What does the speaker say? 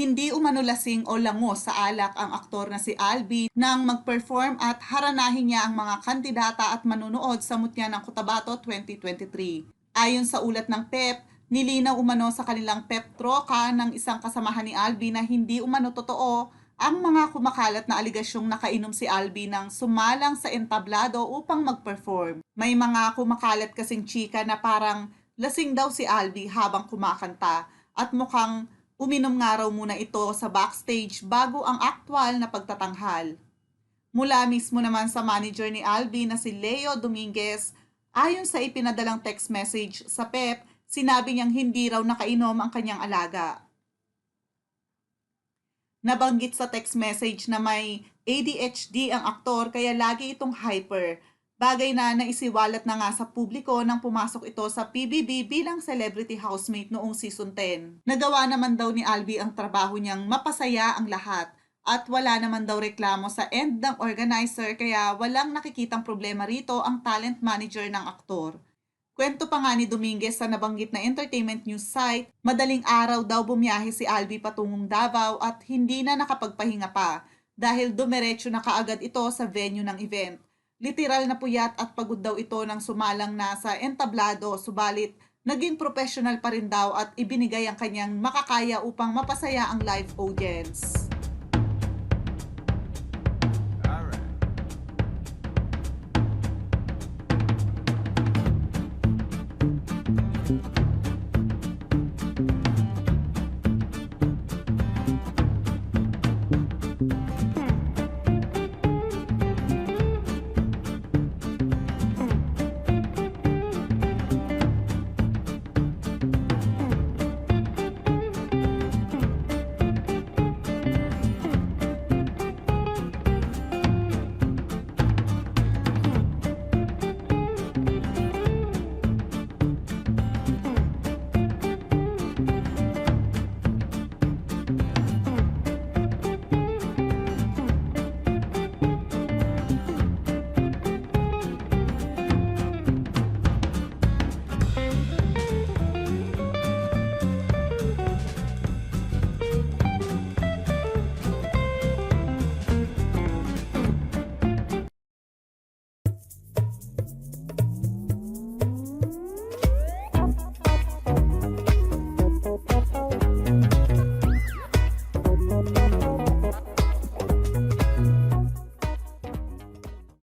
Hindi umano lasing o lango sa alak ang aktor na si Albi nang mag-perform at haranahin niya ang mga kandidata at manunood sa Mutya ng Cotabato 2023. Ayon sa ulat ng PEP, nilinaw umano sa kanilang PEP troka ng isang kasamahan ni Albi na hindi umano totoo ang mga kumakalat na aligasyong nakainom si Albi nang sumalang sa entablado upang mag-perform. May mga kumakalat kasing chika na parang lasing daw si Albi habang kumakanta at mukhang uminom nga raw muna ito sa backstage bago ang aktwal na pagtatanghal. Mula mismo naman sa manager ni Albi na si Leo Dominguez, ayon sa ipinadalang text message sa PEP, sinabi niyang hindi raw nakainom ang kanyang alaga. Nabanggit sa text message na may ADHD ang aktor kaya lagi itong hyper. Bagay na naisiwalat na nga sa publiko nang pumasok ito sa PBB bilang celebrity housemate noong season 10. Nagawa naman daw ni Albi ang trabaho niyang mapasaya ang lahat at wala naman daw reklamo sa end ng organizer kaya walang nakikitang problema rito ang talent manager ng aktor. Kwento pa nga ni Dominguez sa nabanggit na entertainment news site, madaling araw daw bumiyahe si Albi patungong Davao at hindi na nakapagpahinga pa dahil dumiretso na kaagad ito sa venue ng event. Literal na puyat at pagod daw ito nang sumalang na sa entablado subalit naging professional pa rin daw at ibinigay ang kanyang makakaya upang mapasaya ang live audience.